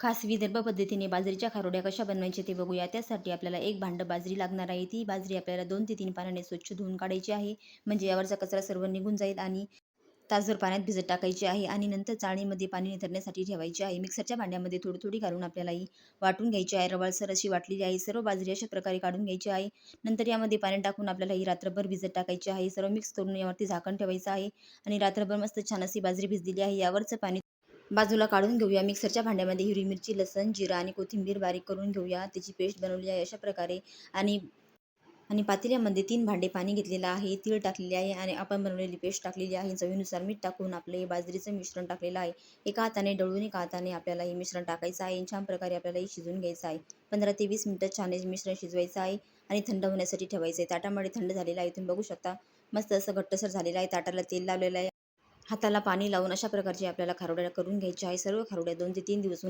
खास विदर्भ पद्धतीने बाजरीच्या खारोड्या कशा बनवायच्या ते बघूया. त्यासाठी आपल्याला एक भांडं बाजरी लागणार आहे ती. बाजरी आपल्याला दोन ते तीन पाण्याने स्वच्छ धुवून काढायची आहे. म्हणजे यावरचा कचरा सर्व निघून जाईल आणि तासभर पाण्यात भिजत टाकायची आहे आणि नंतर चाळणीमध्ये पाणी निथरण्यासाठी ठेवायची आहे. मिक्सरच्या भांड्यामध्ये थोडी थोडी घालून आपल्याला ही वाटून घ्यायची आहे. रवाळसर अशी वाटलेली आहे. सर्व बाजरी अशा प्रकारे काढून घ्यायची आहे. नंतर यामध्ये पाणी टाकून आपल्याला ही रात्रभर भिजत टाकायची आहे. सर्व मिक्स करून यावरती झाकण ठेवायचं आहे आणि रात्रभर मस्त छान अशी बाजरी भिजलेली आहे. यावरचं पाणी बाजूला काढून घेऊया. मिक्सरच्या भांड्यामध्ये हिरवी मिरची लसण जिरा आणि कोथिंबीर बारीक करून घेऊया. त्याची पेस्ट बनवली आहे अशा प्रकारे. आणि आणि पातेल्यामध्ये तीन भांडे पाणी घेतलेलं आहे. तीळ टाकलेले आहे आणि आपण बनवलेली पेस्ट टाकलेली आहे. चवीनुसार मीठ टाकून आपलं हे बाजरीचं मिश्रण टाकलेलं आहे. एका हाताने डळून एका हाताने आपल्याला हे मिश्रण टाकायचं आहे. छान प्रकारे आपल्याला हे शिजवून घ्यायचं आहे. पंधरा ते वीस मिनटं छान हे मिश्रण शिजवायचं आहे आणि थंड होण्यासाठी ठेवायचं आहे. ताटामध्ये थंड झालेलं आहे. तुम्ही बघू शकता. मस्त असं घट्टसर झालेलं आहे. ताटाला तेल लावलेलं आहे. हाताला पाणी लावून अशा प्रकारचे आपल्याला खारोड्या करून घ्यायच्या. आहे सर्व खारोड्या दोन ते तीन दिवस